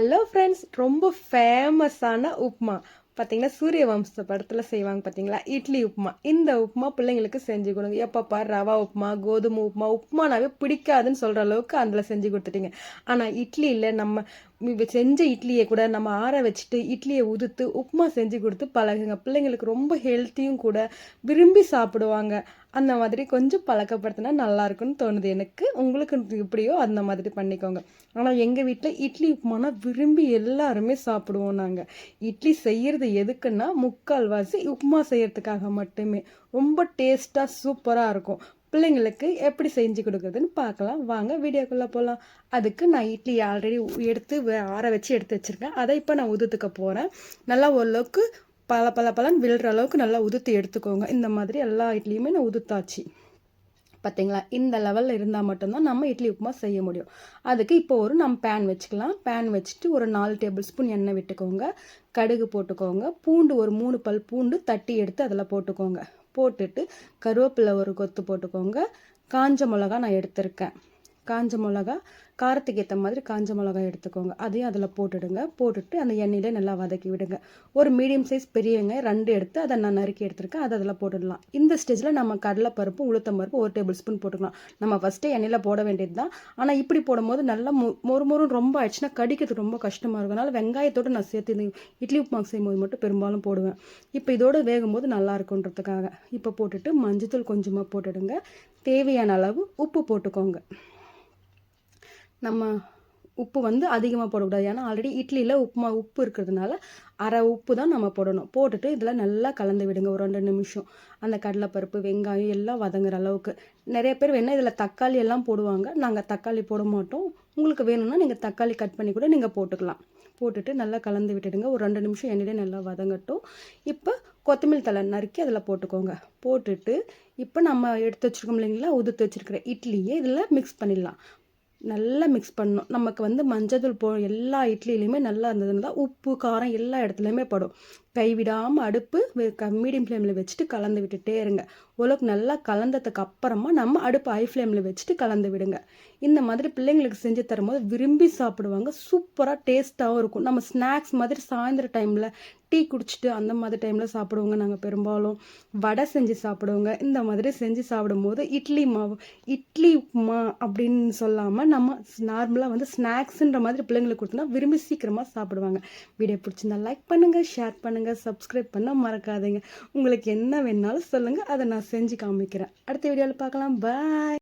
Hello friends ரொம்ப ஃபேமஸான உப்புமா. பார்த்தீங்கன்னா சூரிய வம்ச படத்தில் செய்வாங்க பார்த்தீங்களா இட்லி உப்புமா. இந்த உப்புமா பிள்ளைங்களுக்கு செஞ்சு கொடுங்க. எப்பப்பா ரவா உப்புமா கோதுமை உப்புமா உப்புமானாவே பிடிக்காதுன்னு சொல்கிற அளவுக்கு அதில் செஞ்சு கொடுத்துட்டீங்க. ஆனால் இட்லியில் நம்ம செஞ்ச இட்லியை கூட நம்ம ஆற வச்சுட்டு இட்லியை உதுத்து உப்புமா செஞ்சு கொடுத்து பழகுங்க. பிள்ளைங்களுக்கு ரொம்ப ஹெல்த்தியும் கூட விரும்பி சாப்பிடுவாங்க. அந்த மாதிரி கொஞ்சம் பழக்கப்படுத்தினா நல்லா இருக்கும்னு தோணுது. எனக்கு உங்களுக்கு எப்படியோ அந்த மாதிரி பண்ணிக்கோங்க. ஆனால் எங்கள் வீட்டில் இட்லி உப்புமானா விரும்பி எல்லாருமே சாப்பிடுவோம் நாங்கள் இட்லி செய்கிறது எதுக்குன்னா முக்கால்வாசி உப்புமா செய்கிறதுக்காக மட்டுமே. ரொம்ப டேஸ்ட்டாக சூப்பராக இருக்கும். பிள்ளைங்களுக்கு எப்படி செஞ்சு கொடுக்குறதுன்னு பார்க்கலாம். வாங்க வீடியோக்குள்ளே போகலாம் அதுக்கு நான் இட்லி ஆல்ரெடி எடுத்து ஆற வச்சு எடுத்து வச்சுருக்கேன். அதை இப்போ நான் உதுத்துக்க போகிறேன் நல்லா ஓரளவுக்கு பல பல பலன் விழுற அளவுக்கு நல்லா உதுத்து எடுத்துக்கோங்க. இந்த மாதிரி எல்லா இட்லியுமே நான் உதுத்தாச்சு. பார்த்தீங்களா இந்த லெவலில் இருந்தால் மட்டும்தான் நம்ம இட்லி உப்புமா செய்ய முடியும். அதுக்கு இப்போ ஒரு நம்ம பேன் வச்சுக்கலாம். பேன் வச்சுட்டு ஒரு நாலு டேபிள் ஸ்பூன் எண்ணெய் விட்டுக்கோங்க. கடுகு போட்டுக்கோங்க. பூண்டு ஒரு மூணு பல் பூண்டு தட்டி எடுத்து அதில் போட்டுக்கோங்க. போட்டுட்டு கருவேப்பிலை ஒரு கொத்து போட்டுக்கோங்க. காஞ்ச மிளகா நான் எடுத்திருக்கேன். காஞ்ச மிளகா காரத்துக்கு ஏற்ற மாதிரி காஞ்ச மிளகா எடுத்துக்கோங்க. அதையும் அதில் போட்டுடுங்க. போட்டுட்டு அந்த எண்ணெயிலே நல்லா வதக்கி விடுங்க. ஒரு மீடியம் சைஸ் பெரிய வெங்காயம் ரெண்டு எடுத்து அதை நான் நறுக்கி எடுத்திருக்கேன். அதை அதில் போட்டுடலாம். இந்த ஸ்டேஜில் நம்ம கடலைப்பருப்பு உளுத்தம் பருப்பு ஒரு டேபிள் ஸ்பூன் போட்டுக்கலாம். நம்ம ஃபஸ்ட்டே எண்ணெயில் போட வேண்டியது தான் ஆனால் இப்படி போடும்போது நல்லா மொ மொறு மொறுன்னு ரொம்ப ஆயிடுச்சுன்னா கடிக்கிறது ரொம்ப கஷ்டமாக இருக்கும். அதனால் வெங்காயத்தோடு நான் சேர்த்து இட்லி உப்புமா செய்யும்போது மட்டும் பெரும்பாலும் போடுவேன். இப்போ இதோடு வேகும்போது நல்லா இருக்குன்றதுக்காக இப்போ போட்டுட்டு மஞ்சத்தூள் கொஞ்சமாக போட்டுடுங்க. தேவையான அளவு உப்பு போட்டுக்கோங்க. நம்ம உப்பு வந்து அதிகமாக போடக்கூடாது. ஏன்னா ஆல்ரெடி இட்லியில் உப்புமா உப்பு இருக்கிறதுனால அரை உப்பு தான் நம்ம போடணும். போட்டுட்டு இதில் நல்லா கலந்து விடுங்க ஒரு ரெண்டு நிமிஷம். அந்த கடலைப்பருப்பு வெங்காயம் எல்லாம் வதங்குற அளவுக்கு. நிறைய பேர் வேணால் இதில் தக்காளி எல்லாம் போடுவாங்க. நாங்கள் தக்காளி போட மாட்டோம். உங்களுக்கு வேணும்னா நீங்கள் தக்காளி கட் பண்ணி கூட நீங்கள் போட்டுக்கலாம். போட்டுட்டு நல்லா கலந்து விட்டுடுங்க. ஒரு ரெண்டு நிமிஷம் எண்ணெயிலே நல்லா வதங்கட்டும். இப்போ கொத்தமல்லி தழை நறுக்கி அதில் போட்டுக்கோங்க. போட்டுட்டு இப்போ நம்ம எடுத்து வச்சுருக்கோம் இல்லைங்களா? உதுத்து வச்சுருக்கிற இட்லியே இதில் மிக்ஸ் பண்ணிடலாம். நல்லா மிக்ஸ் பண்ணணும். நமக்கு வந்து மஞ்சள் தூள் போ எல்லா இட்லிலையுமே நல்லா இருந்ததுன்னு தான் உப்பு காரம் எல்லா இடத்துலையுமே படும். கைவிடாமல் அடுப்பு மீடியம் ஃப்ளேமில் வச்சுட்டு கலந்து விட்டுட்டே இருங்க. ஓரளவுக்கு நல்லா கலந்ததுக்கு அப்புறமா நம்ம அடுப்பு ஹை ஃப்ளேமில் வச்சுட்டு கலந்து விடுங்க. இந்த மாதிரி பிள்ளைங்களுக்கு செஞ்சு தரும்போது விரும்பி சாப்பிடுவாங்க. சூப்பராக டேஸ்ட்டாகவும் இருக்கும். நம்ம ஸ்நாக்ஸ் மாதிரி சாயந்தர டைமில் டீ குடிச்சிட்டு அந்த மாதிரி டைமில் சாப்பிடுவோங்க நாங்கள் பெரும்பாலும். வடை செஞ்சு சாப்பிடுவோங்க. இந்த மாதிரி செஞ்சு சாப்பிடும்போது இட்லி மாவு இட்லி உப்புமா அப்படின்னு சொல்லாமல் நம்ம நார்மலாக வந்து ஸ்நாக்ஸுன்ற மாதிரி பிள்ளைங்களுக்கு கொடுத்தோன்னா விரும்பி சீக்கிரமாக சாப்பிடுவாங்க. வீடியோ பிடிச்சிருந்தா லைக் பண்ணுங்கள் ஷேர் பண்ணுங்கள் பண்ணுங்கள் சப்ஸ்கிரைப் பண்ண மறக்காதீங்க. உங்களுக்கு என்ன வேணாலும் சொல்லுங்கள் அதை நான் செஞ்சு காமிக்கிறேன். அடுத்த வீடியோவில் பார்க்கலாம். பாய்